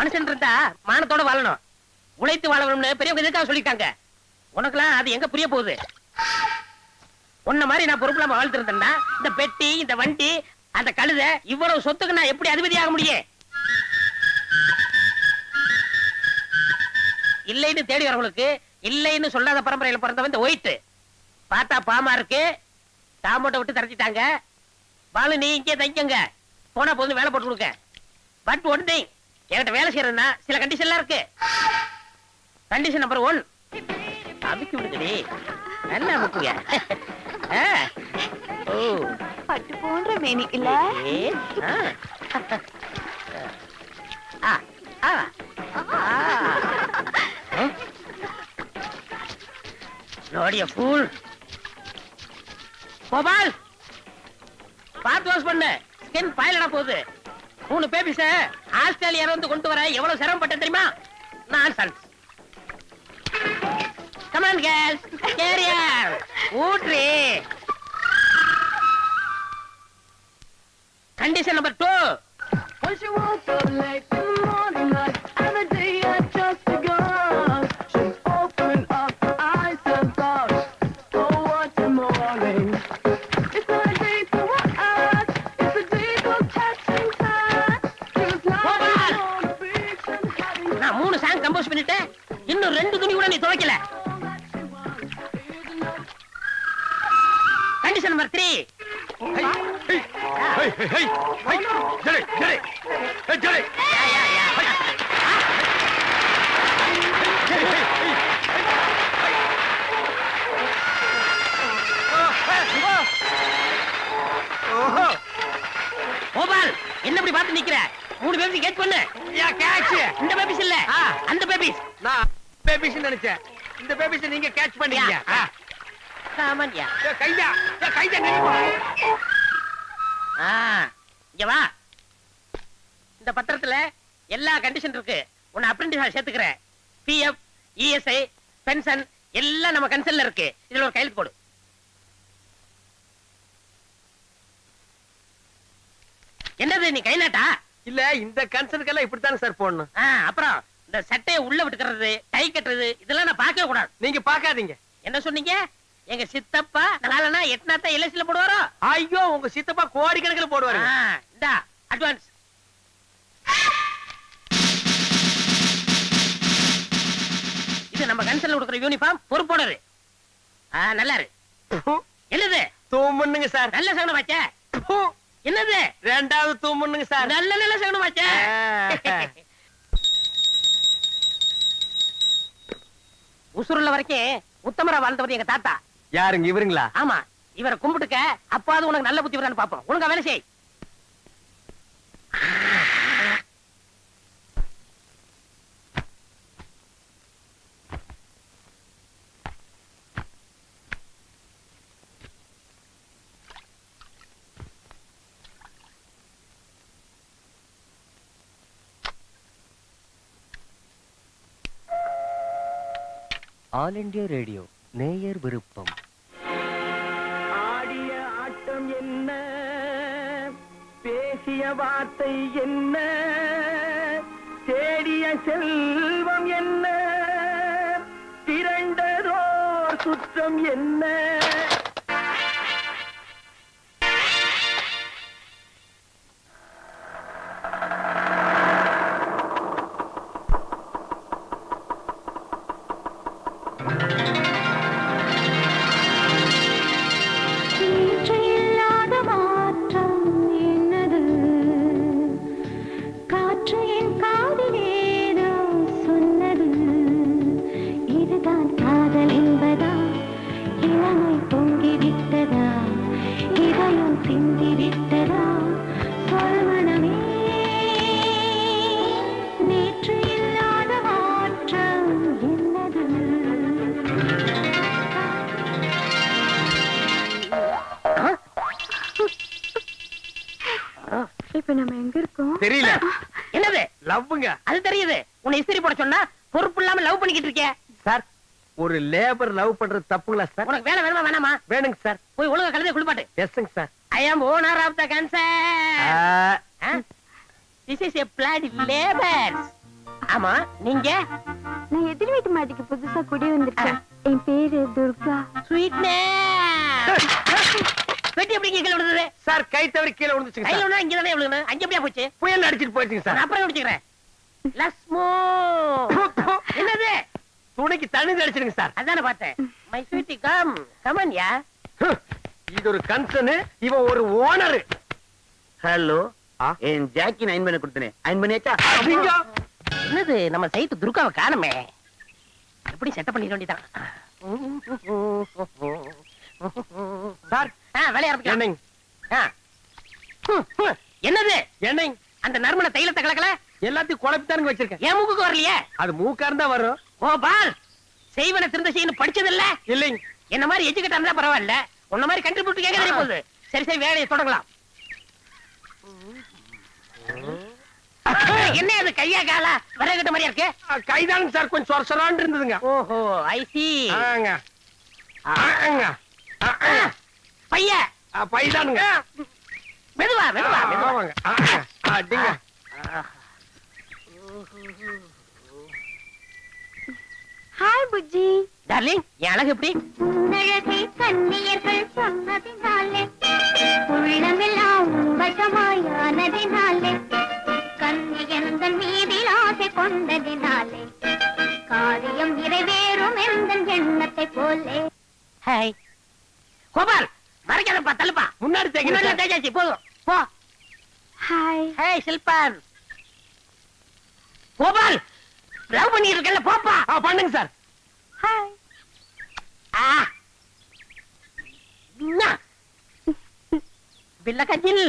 மனுஷன் இருந்தா மானத்தோட வாழணும். உழைத்து வாழணும்னு பெரியவங்க எதுக்காக சொல்லிட்டாங்க? உனக்குலாம் அது எங்க புரிய போகுது? உன்ன மாதிரி நான் பொறுப்பு இல்லாம இந்த பெட்டி இந்த வண்டி அந்த கழுத இவ்வளவு சொத்துக்கு நான் எப்படி அதிபதி ஆக முடியும்? இல்லைன்னு தேடி வரவங்களுக்கு இல்லைன்னு சொல்லாத பரம்பரையில பிறந்தவன் இந்த ஒயிட் பார்த்தா பாமா இருக்கு. தாமோட்டை விட்டு தரச்சிட்டாங்க பாலு நீ இங்கே தைக்கங்க போனா போதும் வேலை போட்டு கொடுக்க. பட் ஒன் திங் என்கிட்ட வேலை செய்யறதுன்னா சில கண்டிஷன்லாம் இருக்கு. கண்டிஷன் நம்பர் ஒன் அமுக்கி விடுங்கடி. நல்லா அமுக்குங்க. ஓ. பட்டு போன்ற மேனி இல்ல. நோடிய ஃபூல் கோபால் பார்த்து வாஷ் பண்ணு. ஸ்கின் பாயிலடா போகுது. மூணு பேபிஸ ஆஸ்திரேலியால இருந்து கொண்டு வர எவ்வளவு சிரமப்பட்டேன் தெரியுமா? நான் சன்ஸ் கமான் கேர்ள்ஸ் கேரியர் ஊட்ரி கண்டிஷன் நம்பர் டூ பண்ணிட்டேன் இன்னும் ரெண்டு துணி கூட நீ துவைக்கல. கண்டிஷன் நம்பர் த்ரீ கோபால் என்ன இப்படி பார்த்து நிக்கிற? மூணு பேபிஸ் கேட்ச் பண்ணு. யா கேட்ச் இந்த பேபிஸ் இல்ல. அந்த பேபிஸ் நான் பேபிஸ் நினைச்சேன். இந்த பேபிஸ் நீங்க கேட்ச் பண்ணீங்க. சாமான்யா நினைப்பா ஆ இங்க வா. இந்த பத்திரத்துல எல்லா கண்டிஷன் இருக்கு. உன்னை அப்ரெண்டிஸ் சேர்த்துக்கிறேன். பிஎஃப் இஎஸ்ஐ பென்ஷன் எல்லாம் நம்ம கன்சல்ல இருக்கு. இதுல ஒரு கையெழுத்து போடு. என்னது நீ கை நாட்டா இல்ல இந்த கன்சர்னுக்கெல்லாம் இப்படித்தானே சார் போடணும். ஆ, அப்புறம் இந்த சட்டையை உள்ள விட்டுக்கிறது டை கட்டுறது இதெல்லாம் நான் பார்க்கவே கூடாது. நீங்க பாக்காதீங்க என்ன சொன்னீங்க? எங்க சித்தப்பா நாலனா எட்னாத்தான் எல்ஐசில போடுவாரோ? ஐயோ உங்க சித்தப்பா கோடிக்கணக்கில் போடுவாரு. இந்தா அட்வான்ஸ் இது நம்ம கன்சல்ல கொடுக்குற யூனிஃபார்ம் பொறுப்போடரு. ஆ, நல்லா இரு என்னது? தூமுன்னுங்க சார். நல்ல சகனம் வச்ச என்னது? ரெண்டாவது தூமுன்னுங்க சார். நல்ல நல்ல சகனம் வச்ச ஆ. உசுருள்ள வரைக்கும் உத்தமரா வாழ்ந்தவர் எங்க தாத்தா. யாருங்க இவருங்களா? ஆமா இவரை கும்பிட்டுக்க அப்பாவது உனக்கு நல்ல புத்தி வரான்னு பாப்போம் ஒழுங்கா வேலை செய். ஆல் இண்டியா ரேடியோ நேயர் விருப்பம். ஆடிய ஆட்டம் என்ன? பேசிய வார்த்தை என்ன? தேடிய செல்வம் என்ன? திரண்டதோர் சுற்றம் என்ன? லவ்வுங்க. அது தெரியுது. உன்னை இஸ்திரி போட சொன்னா பொறுப்பு இல்லாம லவ் பண்ணிக்கிட்டு இருக்க சார் ஒரு லேபர் லவ் பண்றது தப்புங்களா சார்? உனக்கு வேலை வேணுமா வேணாமா? வேணுங்க சார். போய் ஒழுங்கா கழுதை குளிப்பாட்டு. எஸ்ங்க sir. I am owner of the concern this is a flat labour ஆமா நீங்க? நான் எதிர் வீட்டு மாட்டுக்கு புதுசா குடி வந்திருக்கேன். என் பேரு துர்கா. ஸ்வீட்னே வெட்டி எப்படி கீழே சார் கை தவறி கீழே கையில சார். ஒண்ணா இங்க தானே விழுகணும் அங்க எப்படியா போச்சு? புயல் அடிச்சிட்டு போயிடுச்சுங்க சார். அப்புறம் முடிச்சுக்கிறேன் லஸ்மோ. என்னது? துணைக்கு தண்ணி அடிச்சிருங்க சார். அதானே பார்த்தேன். My sweetie come come on யா இது ஒரு கன்சர்ன் இவன் ஒரு ஓனர். ஹலோ? என் ஜாக்கி நைன் பண்ண கொடுத்தனே. நைன் பண்ணியாச்சா? அப்படிங்க என்னது நம்ம சைட்டு துர்காவை காணுமே? எப்படி செட்டப் பண்ணிட வேண்டியதான் சார் இருக்கு என்னங்க? என்னது? என்னங்க அந்த நறுமண தைலத்தை கலக்கல? எல்லாத்தையும் குழப்பித்தானுங்க வச்சிருக்கேன். என் மூக்குக்கு வரலையே? அது மூக்கா இருந்தா வரும். ஓ பால். செய்வன திருந்த செய்யணும் படிச்சது இல்ல இல்லைங்க. என்ன மாதிரி எஜுகேட் இருந்தா பரவாயில்ல. உன்ன மாதிரி கண்ட்ரிபியூட் கேட்க தெரிய போகுது சரி சரி வேலையை தொடங்கலாம். என்ன அது கையா காலா? விறகுட்ட மாதிரியா இருக்கு? கைதானுங்க சார். கொஞ்சம் சொர சொரான்னு இருந்ததுங்க. ஓஹோ ஐ சி பைதானுங்க மெதுவா மெதுவா மெதுவா. ஆமாங்க. ஆங்க. அடிங்க. ஹாய் புஜ்ஜி. டார்லிங் என் அழகு எப்படி? உன்னழகை கண்ணியர்கள் சொன்னதினாலே உள்ளமெல்லாம் வசமாயானதினாலே கண்ணியந்தன் மீதில் ஆசை கொண்டதினாலே காரியம் நிறைவேறும் எந்த எண்ணத்தை போலே. ஹாய். கோபால் மறைக்காதப்பா தள்ளுப்பா. முன்னாடி முன்னாடி சார். தேஜாச்சி போதும். போ. ஹாய் ஹாய் சில்பான் கோபால் லவ் பண்ணிட்டு இருக்கல போப்பா. ஆ, பண்ணுங்க சார். ஹாய் ஆ. நா. பில்ல கஞ்சில்.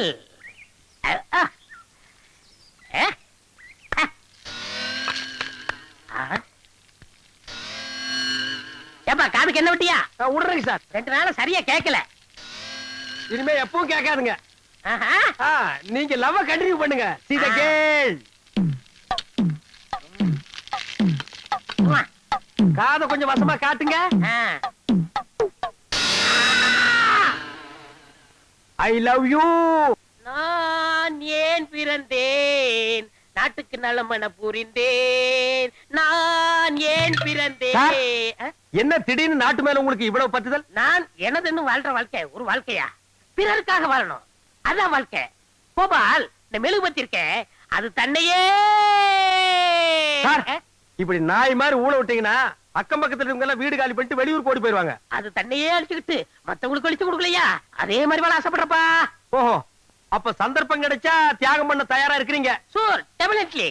ஆ. ஏ? ஏப்பா காதுக்கு என்ன விட்டியா? விடுறேங்க சார். ரெண்டு நாளா சரியா கேட்கல இனிமே எப்பவும் கேட்காதுங்க. நீங்க லவ் கண்டினியூ பண்ணுங்க. சீத கேள். காதை கொஞ்சம் வசமா காட்டுங்க. ஐ லவ் யூ நான் ஏன் பிறந்தேன்? நாட்டுக்கு நலமன புரிந்தேன். நான் ஏன் பிறந்தேன்? என்ன திடீர்னு நாட்டு மேல உங்களுக்கு இவ்வளவு பத்துதல்? நான் எனதுன்னு வாழ்ற வாழ்க்கை ஒரு வாழ்க்கையா? பிறருக்காக வாழணும். அதான் வாழ்க்கை. கோபால் இந்த மெழுகுபத்தி இருக்கே அது தன்னையே? இப்படி நாய் மாதிரி ஊழ விட்டீங்கன்னா அக்கம் பக்கத்துல இருக்கவங்க வீடு காலி பண்ணிட்டு வெளியூர் போடி போயிருவாங்க. அது தன்னையே அழிச்சுக்கிட்டு மத்தவங்களுக்கு அழிச்சு கொடுக்கலையா? அதே மாதிரி வாழ ஆசைப்படுறப்பா. ஓஹோ அப்ப சந்தர்ப்பம் கிடைச்சா தியாகம் பண்ண தயாரா இருக்கிறீங்க? சூர் டெபினெட்லி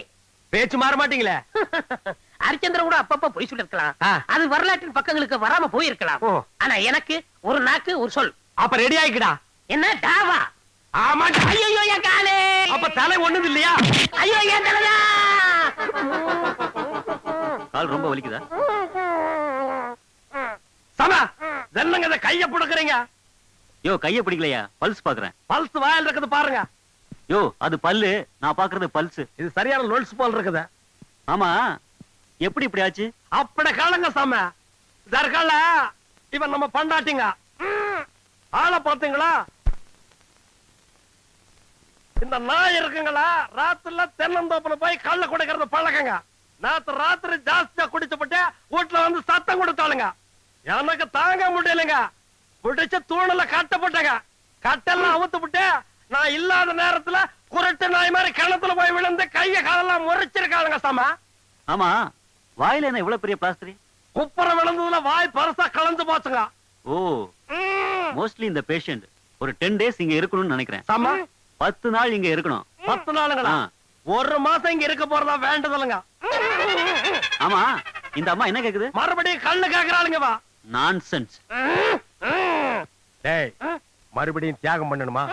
பேச்சு மாற மாட்டீங்களே? ஹரிச்சந்திரன் கூட அப்பப்ப பொய் சொல்லிருக்கலாம். அது வரலாற்றின் பக்கங்களுக்கு வராம போயிருக்கலாம். ஆனா எனக்கு ஒரு நாக்கு ஒரு சொல். அப்ப ரெடி ஆயிக்கடா. என்ன டாவா? ஆமா ஐயோ என் காலே. அப்ப தலை ஒண்ணுது இல்லையா ஐயோ என் தலைதா. கால் ரொம்ப வலிக்குதா? சம என்னங்க இதை கைய புடுக்குறீங்க. யோ கைய பிடிக்கலையா? பல்ஸ் பாக்குறேன். பல்ஸ் வாயில் இருக்குது பாருங்க. யோ அது பல்லு. நான் பாக்குறது பல்ஸ். இது சரியான லொல்ஸ் போல் இருக்குது. ஆமா. எப்படி இப்படி ஆச்சு? அப்படி காலங்க சாம தற்கால இவன் நம்ம பண்டாட்டிங்க. ஆளை பாத்தீங்களா இந்த நாய் இருக்குங்களா? ராத்திரில தென்னந்தோப்புல போய் கள்ள குடிக்கிறது பழக்கங்க. நேத்து ராத்திரி ஜாஸ்தியா குடிச்சுப்பட்டு வீட்டுல வந்து சத்தம் கொடுத்தாளுங்க. எனக்கு தாங்க முடியலைங்க. பிடிச்ச தூணுல கட்டப்பட்டங்க கட்டெல்லாம் அவுத்து விட்டு நான் இல்லாத நேரத்துல குரட்டு நாய் மாதிரி கிணத்துல போய் விழுந்து கைய காலெல்லாம் முறைச்சிருக்காளுங்க சாமா. ஆமா வாயில என்ன இவ்வளவு பெரிய பிளாஸ்டரி? குப்புற விழுந்ததுல வாய் பரசா கலந்து போச்சுங்க. ஓ மோஸ்ட்லி இந்த பேஷண்ட் ஒரு டென் டேஸ் இங்க இருக்கணும்னு நினைக்கிறேன். சாமா பத்து நாள் இங்க இருக்கணும். பத்து நாளுங்களா? ஒரு மாசம் இங்க இருக்க போறதா வேண்டதில்லைங்க. ஆமா இந்த அம்மா என்ன கேக்குது? மறுபடியும் கண்ணு கேக்குறாளுங்க வா. நான் சென்ஸ் மறுபடியும் தியாகம் பண்ணணுமா?